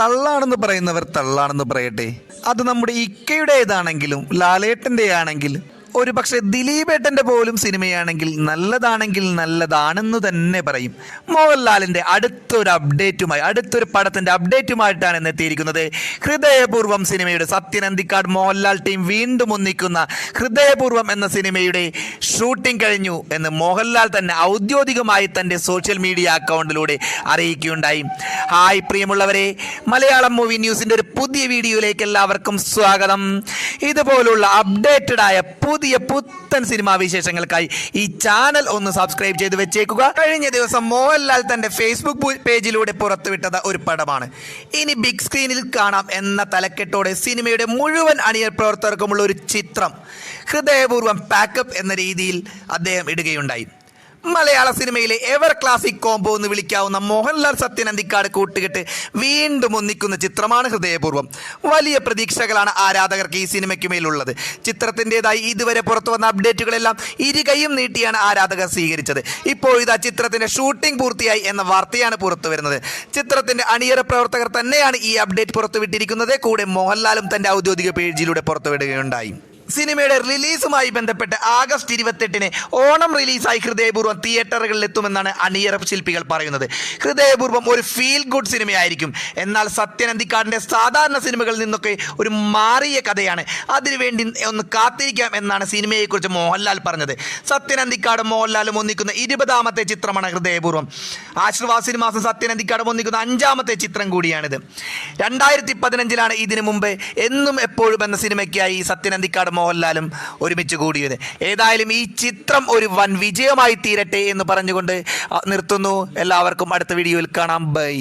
തള്ളാണെന്ന് പറയുന്നവർ തള്ളാണെന്ന് പറയട്ടെ. അത് നമ്മുടെ ഇക്കയുടേതാണെങ്കിലും ലാലേട്ടന്റെ ആണെങ്കിലും ഒരു പക്ഷേ ദിലീപേട്ടന്റെ പോലും സിനിമയാണെങ്കിൽ നല്ലതാണെങ്കിൽ നല്ലതാണെന്ന് തന്നെ പറയും. മോഹൻലാലിന്റെ അടുത്തൊരു അപ്ഡേറ്റുമായി അടുത്തൊരു പടത്തിന്റെ അപ്ഡേറ്റുമായിട്ടാണ് ഇന്ന് എത്തിയിരിക്കുന്നത്. ഹൃദയപൂർവം സിനിമയുടെ സത്യനന്ദിക്കാട് മോഹൻലാൽ ടീം വീണ്ടും ഒന്നിക്കുന്ന ഹൃദയപൂർവം എന്ന സിനിമയുടെ ഷൂട്ടിംഗ് കഴിഞ്ഞു എന്ന് മോഹൻലാൽ തന്നെ ഔദ്യോഗികമായി തന്റെ സോഷ്യൽ മീഡിയ അക്കൗണ്ടിലൂടെ അറിയിക്കുകയുണ്ടായി. ഹായ് പ്രിയമുള്ളവരെ മലയാളം മൂവി ന്യൂസിന്റെ ഒരു പുതിയ വീഡിയോയിലേക്ക് എല്ലാവർക്കും സ്വാഗതം. ഇതുപോലുള്ള അപ്ഡേറ്റഡ് ആയ പുതിയ പുത്തൻ സിനിമാ വിശേഷങ്ങൾക്കായി ഈ ചാനൽ ഒന്ന് സബ്സ്ക്രൈബ് ചെയ്ത് വെച്ചേക്കുക. കഴിഞ്ഞ ദിവസം മോഹൻലാൽ തന്റെ ഫേസ്ബുക്ക് പേജിലൂടെ പുറത്തുവിട്ടത് ഒരു പടമാണ്. ഇനി ബിഗ് സ്ക്രീനിൽ കാണാം എന്ന തലക്കെട്ടോടെ സിനിമയുടെ മുഴുവൻ അണിയർ പ്രവർത്തകർക്കുമുള്ള ഒരു ചിത്രം ഹൃദയപൂർവം പാക്കപ്പ് എന്ന രീതിയിൽ അദ്ദേഹം ഇടുകയുണ്ടായി. മലയാള സിനിമയിലെ എവർ ക്ലാസിക് കോംബോ എന്ന് വിളിക്കാവുന്ന മോഹൻലാൽ സത്യനന്ദിക്കാട് കൂട്ടുകെട്ട് വീണ്ടും ഒന്നിക്കുന്ന ചിത്രമാണ് ഹൃദയപൂർവം. വലിയ പ്രതീക്ഷകളാണ് ആരാധകർക്ക് ഈ സിനിമയ്ക്ക് മേലുള്ളത്. ചിത്രത്തിന്റെതായി ഇതുവരെ പുറത്തു വന്ന അപ്ഡേറ്റുകളെല്ലാം ഇരുകൈയും നീട്ടിയാണ് ആരാധകർ സ്വീകരിച്ചത്. ഇപ്പോൾ ഇതാ ചിത്രത്തിന്റെ ഷൂട്ടിംഗ് പൂർത്തിയായി എന്ന വാർത്തയാണ് പുറത്തു വരുന്നത്. ചിത്രത്തിന്റെ അണിയറ പ്രവർത്തകർ തന്നെയാണ് ഈ അപ്ഡേറ്റ് പുറത്തുവിട്ടിരിക്കുന്നത്. കൂടെ മോഹൻലാലും തന്റെ ഔദ്യോഗിക പേജിലൂടെ പുറത്തുവിടുകയുണ്ടായി. സിനിമയുടെ റിലീസുമായി ബന്ധപ്പെട്ട് ആഗസ്റ്റ് ഇരുപത്തെട്ടിന് ഓണം റിലീസായി ഹൃദയപൂർവം തിയേറ്ററുകളിൽ എത്തുമെന്നാണ് അണിയറ ശില്പികൾ പറയുന്നത്. ഹൃദയപൂർവം ഒരു ഫീൽ ഗുഡ് സിനിമയായിരിക്കും. എന്നാൽ സത്യനന്ദിക്കാടിന്റെ സാധാരണ സിനിമകളിൽ നിന്നൊക്കെ ഒരു മാറിയ കഥയാണ്. അതിനുവേണ്ടി ഒന്ന് കാത്തിരിക്കാം എന്നാണ് സിനിമയെക്കുറിച്ച് മോഹൻലാൽ പറഞ്ഞത്. സത്യനന്ദിക്കാടും മോഹൻലാലും ഒന്നിക്കുന്ന ഇരുപതാമത്തെ ചിത്രമാണ് ഹൃദയപൂർവം. ആശ്രവാ സിനിമാസം സത്യനന്ദിക്കാടും ഒന്നിക്കുന്ന അഞ്ചാമത്തെ ചിത്രം കൂടിയാണിത്. രണ്ടായിരത്തി പതിനഞ്ചിലാണ് ഇതിനു മുമ്പ് എന്നും എപ്പോഴും എന്ന സിനിമയ്ക്കായി സത്യനന്ദിക്കാട് മോഹൻലാലും ഒരുമിച്ച് കൂടിയത്. ഏതായാലും ഈ ചിത്രം ഒരു വൻ വിജയമായി തീരട്ടെ എന്ന് പറഞ്ഞുകൊണ്ട് നിർത്തുന്നു. എല്ലാവർക്കും അടുത്ത വീഡിയോയിൽ കാണാം. ബൈ.